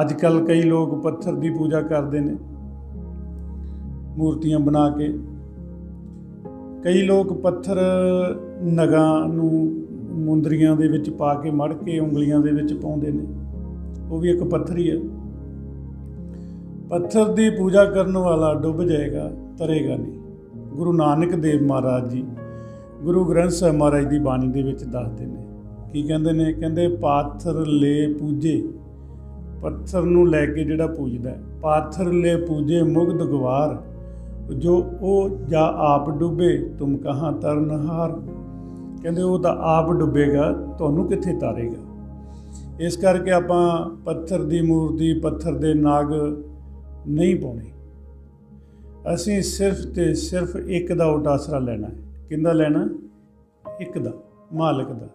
ਅੱਜ ਕੱਲ ਕਈ ਲੋਕ ਪੱਥਰ ਦੀ ਪੂਜਾ ਕਰਦੇ ਨੇ, ਮੂਰਤੀਆਂ ਬਣਾ ਕੇ। ਕਈ ਲੋਕ ਪੱਥਰ ਨਗਾਂ ਨੂੰ ਮੁੰਦਰੀਆਂ ਦੇ ਵਿੱਚ ਪਾ ਕੇ ਮੜ ਕੇ ਉਂਗਲੀਆਂ ਦੇ ਵਿੱਚ ਪਾਉਂਦੇ ਨੇ। ਉਹ ਵੀ ਇੱਕ ਪੱਥਰ ਹੀ ਹੈ। ਪੱਥਰ ਦੀ ਪੂਜਾ ਕਰਨ ਵਾਲਾ ਡੁੱਬ ਜਾਏਗਾ, ਤਰੇਗਾ ਨਹੀਂ। ਗੁਰੂ ਨਾਨਕ ਦੇਵ ਮਹਾਰਾਜ ਜੀ ਗੁਰੂ ਗ੍ਰੰਥ ਸਾਹਿਬ ਮਹਾਰਾਜ ਦੀ ਬਾਣੀ ਦੇ ਵਿੱਚ ਦੱਸਦੇ ਨੇ। ਕੀ ਕਹਿੰਦੇ ਨੇ? ਕਹਿੰਦੇ, ਪਾਥਰ ਲੈ ਪੂਜੇ ਪੱਥਰ ਨੂੰ ਲੈ ਕੇ ਜਿਹੜਾ ਪੂਜਦਾ ਹੈ, ਪਾਥਰ ਲੈ ਪੂਜੇ ਮੁਗਧ ਗਵਾਰ, ਜੋ ਉਹ ਜਾਂ ਆਪ ਡੁੱਬੇ, ਤੁਮ ਕਹਾਂ ਤਰਨਹਾਰ ਕਹਿੰਦੇ ਉਹ ਤਾਂ ਆਪ ਡੁੱਬੇਗਾ, ਤੁਹਾਨੂੰ ਕਿੱਥੇ ਤਾਰੇਗਾ? ਇਸ ਕਰਕੇ ਆਪਾਂ ਪੱਥਰ ਦੀ ਮੂਰਤੀ, ਪੱਥਰ ਦੇ ਨਾਗ ਨਹੀਂ ਪਾਉਣੇ। ਅਸੀਂ ਸਿਰਫ ਤੇ ਸਿਰਫ ਇੱਕ ਦਾ ਉਟ ਲੈਣਾ ਹੈ। ਕਿੰਦਾ ਲੈਣਾ? ਇੱਕ ਦਾ, ਮਾਲਕ ਦਾ।